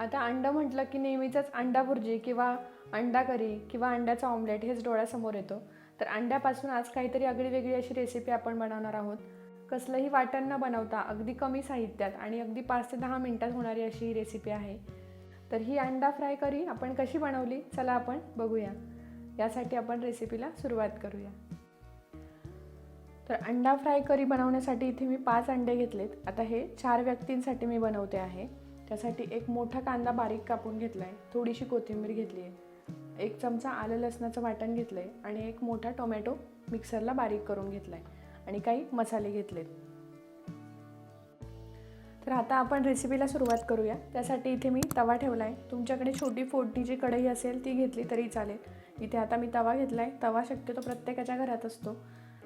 आता अंडं म्हटलं की नेहमीचंच अंडा भुर्जी किंवा अंडा करी किंवा अंड्याचा ऑमलेट हेच डोळ्यासमोर येतो. तर अंड्यापासून आज काहीतरी आगळी वेगळी अशी रेसिपी आपण बनवणार आहोत. कसलंही वाटण न बनवता अगदी कमी साहित्यात आणि अगदी पाच ते दहा मिनटात होणारी अशी ही रेसिपी आहे. तर ही अंडा फ्राय करी आपण कशी बनवली चला आपण बघूया. यासाठी आपण रेसिपीला सुरुवात करूया. तर अंडा फ्राय करी बनवण्यासाठी इथे मी पाच अंडे घेतलेत. आता हे चार व्यक्तींसाठी मी बनवते आहे. त्यासाठी एक मोठा कांदा बारीक कापून घेतला आहे थोडीशी कोथिंबीर घेतली आहे. एक चमचा आलं लसणाचं वाटण घेतलं आहे आणि एक मोठा टोमॅटो मिक्सरला बारीक करून घेतला आहे आणि काही मसाले घेतलेत. तर आता आपण रेसिपीला सुरुवात करूया. त्यासाठी इथे मी तवा ठेवला आहे तुमच्याकडे छोटी फोडणी जी कढई असेल ती घेतली तरी चालेल. इथे आता मी तवा घेतला आहे तवा शक्यतो प्रत्येकाच्या घरात असतो.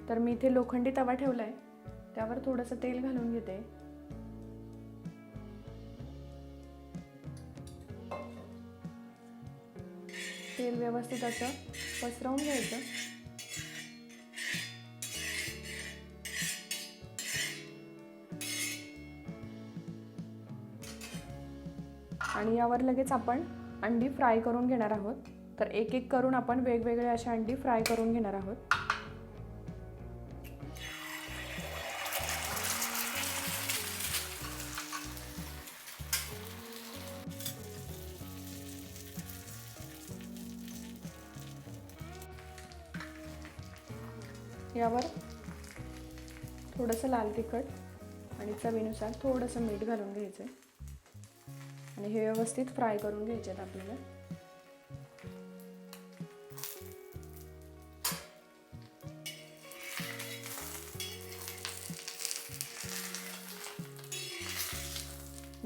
तर मी इथे लोखंडी तवा ठेवला आहे त्यावर थोडंसं तेल घालून घेते. तेल व्यवस्थित असं पसरवून घ्यायचं. आणि यावर लगेच आपण अंडी फ्राय करून घेणार आहोत. तर एक एक करून आपण वेगवेगळे अशा अंडी फ्राय करून घेणार आहोत. यावर थोडंसं लाल तिखट आणि चवीनुसार थोडंसं मीठ घालून घ्यायचं. आणि हे व्यवस्थित फ्राय करून घ्यायचे आहेत आपल्याला.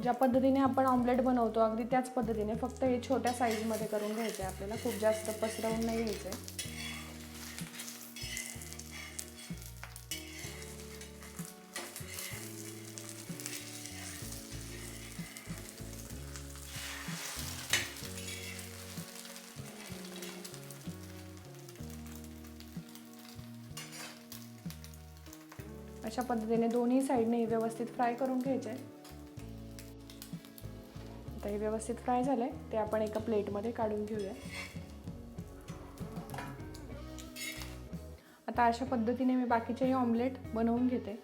ज्या पद्धतीने आपण ऑमलेट बनवतो अगदी त्याच पद्धतीने फक्त हे छोट्या साईजमध्ये करून घ्यायचे आहे आपल्याला. खूप जास्त पसरवून नाही घ्यायचं आहे अशा पद्धतीने दोन्ही साईडने व्यवस्थित फ्राय करून घ्यायचे. आता हे व्यवस्थित फ्राय झाले ते आपण एका प्लेटमध्ये काढून घेऊया. आता अशा पद्धतीने मी बाकीचेही ऑमलेट बनवून घेते.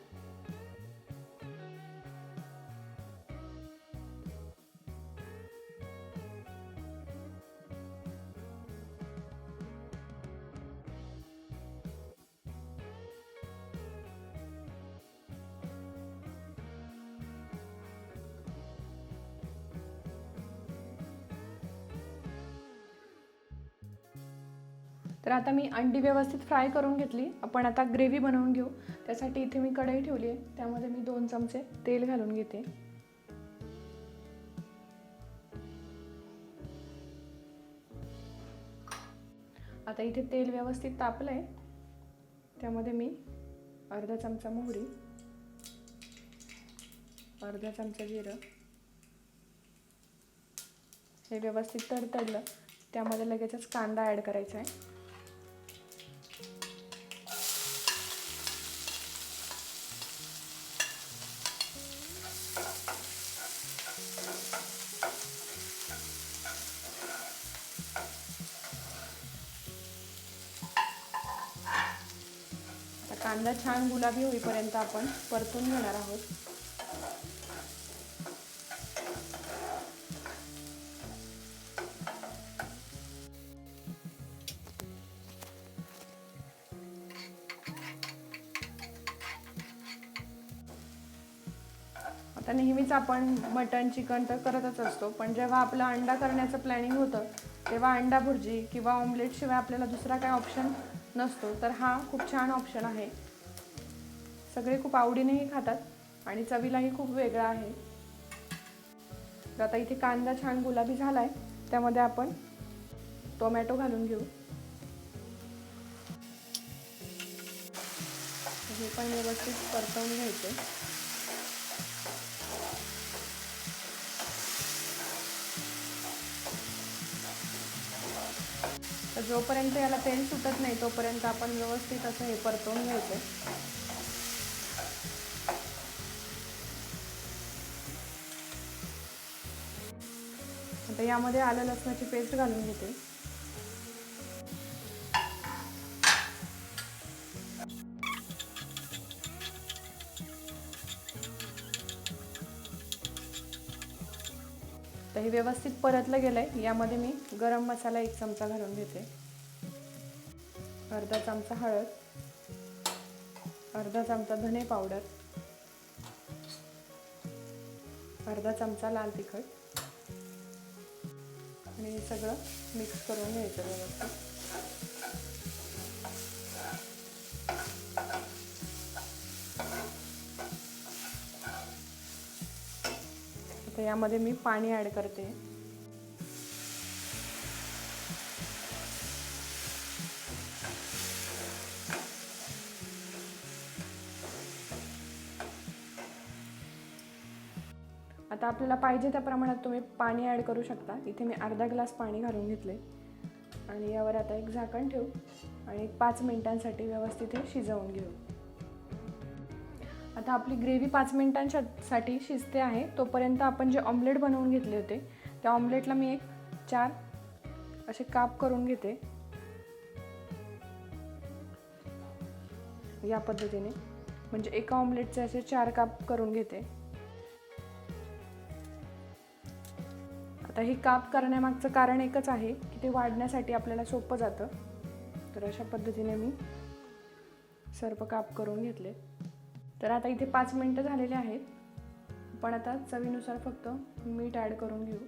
तर आता मी अंडी व्यवस्थित फ्राय करून घेतली. आपण आता ग्रेव्ही बनवून घेऊ. त्यासाठी इथे मी कढई ठेवली आहे. त्यामध्ये मी दोन चमचे तेल घालून घेते. आता इथे तेल व्यवस्थित तापलं आहे त्यामध्ये मी अर्धा चमचा मोहरी अर्धा चमचा जिरं हे व्यवस्थित तडतडलं. त्यामध्ये लगेचच कांदा ॲड करायचा आहे. कांदा छान गुलाबी होईपर्यंत आपण परतून घेणार आहोत. आता नेहमीच आपण मटण चिकन तर करतच असतो पण जेव्हा आपलं अंडा करण्याचं प्लॅनिंग होतं तेव्हा अंडा भुर्जी किंवा ऑमलेट शिवाय आपल्याला दुसरा काय ऑप्शन नसतो तर हा खूप छान ऑप्शन आहे. सगळे खूप आवडीनेही खातात आणि चवीलाही खूप वेगळा आहे. तर आता इथे कांदा छान गुलाबी झाला आहे त्यामध्ये आपण टोमॅटो घालून घेऊ. हे पण व्यवस्थित परतवून घ्यायचे. तर जोपर्यंत याला तेल सुटत नाही तोपर्यंत आपण व्यवस्थित असं हे परतवून घ्यायचं. आता यामध्ये आलं लसणाची पेस्ट घालून घेते. तर हे व्यवस्थित परतलं गेलं आहे यामध्ये मी गरम मसाला एक चमचा घालून घेते. अर्धा चमचा हळद. अर्धा चमचा धने पावडर. अर्धा चमचा लाल तिखट. आणि हे सगळं मिक्स करून घ्यायचं व्यवस्थित. आता यामध्ये मी पाणी ॲड करते. आता आपल्याला पाहिजे त्या प्रमाणात तुम्ही पाणी ॲड करू शकता. इथे मी अर्धा ग्लास पाणी घालून घेतले. आणि यावर आता एक झाकण ठेवू आणि एक पाच मिनिटांसाठी व्यवस्थित हे शिजवून घेऊ. आता आपली ग्रेव्ही पाच मिनिटांसाठी शिजते आहे. तोपर्यंत आपण जे ऑमलेट बनवून घेतले होते त्या ऑमलेटला मी एक चार असे काप करून घेते. या पद्धतीने. म्हणजे एका ऑमलेटचे असे चार काप करून घेते. आता हे काप करण्यामागचं कारण एकच आहे की ते वाढण्यासाठी आपल्याला सोपं जातं. तर अशा पद्धतीने मी सर्व काप करून घेतले. तर आता इथे पाच मिनटं झालेले आहेत. पण आता चवीनुसार फक्त मीठ ॲड करून घेऊ.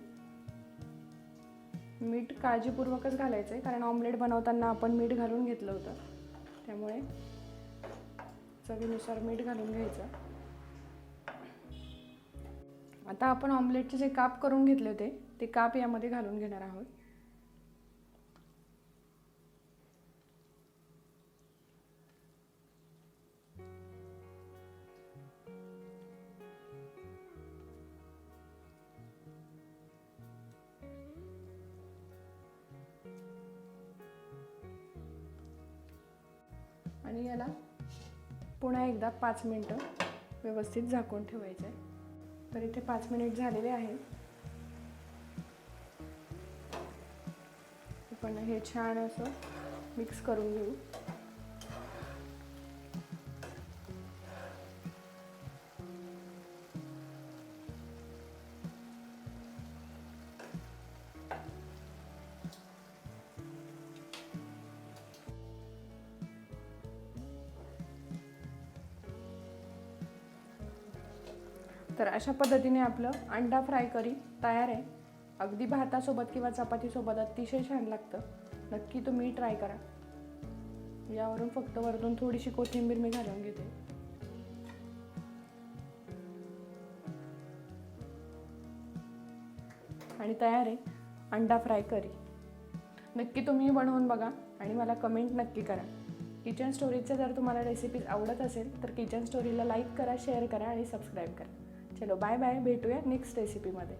मीठ काळजीपूर्वकच घालायचं आहे कारण ऑमलेट बनवताना आपण मीठ घालून घेतलं होतं. त्यामुळे चवीनुसार मीठ घालून घ्यायचं. आता आपण ऑमलेटचे जे काप करून घेतले होते ते काप यामध्ये घालून घेणार आहोत. आणि याला पुन्हा एकदा पाच मिनटं व्यवस्थित झाकून ठेवायचं आहे तर इथे पाच मिनिट झालेले आहेत. आपण हे छान असं मिक्स करून घेऊ. तर अशा पद्धतीने आपलं अंडा फ्राय करी तयार आहे. अगदी भातासोबत किंवा चपातीसोबत अतिशय छान लागतं. नक्की तुम्ही ट्राय करा. यावरून फक्त वरतून थोडीशी कोथिंबीर मी घालून घेते. आणि तयार आहे. अंडा फ्राय करी. नक्की तुम्ही बनवून बघा आणि मला कमेंट नक्की करा. किचन स्टोरीजचं जर तुम्हाला रेसिपीज आवडत असेल तर किचन स्टोरीला लाईक करा शेअर करा आणि सबस्क्राईब करा. चलो बाय बाय भेटूया नेक्स्ट रेसिपीमध्ये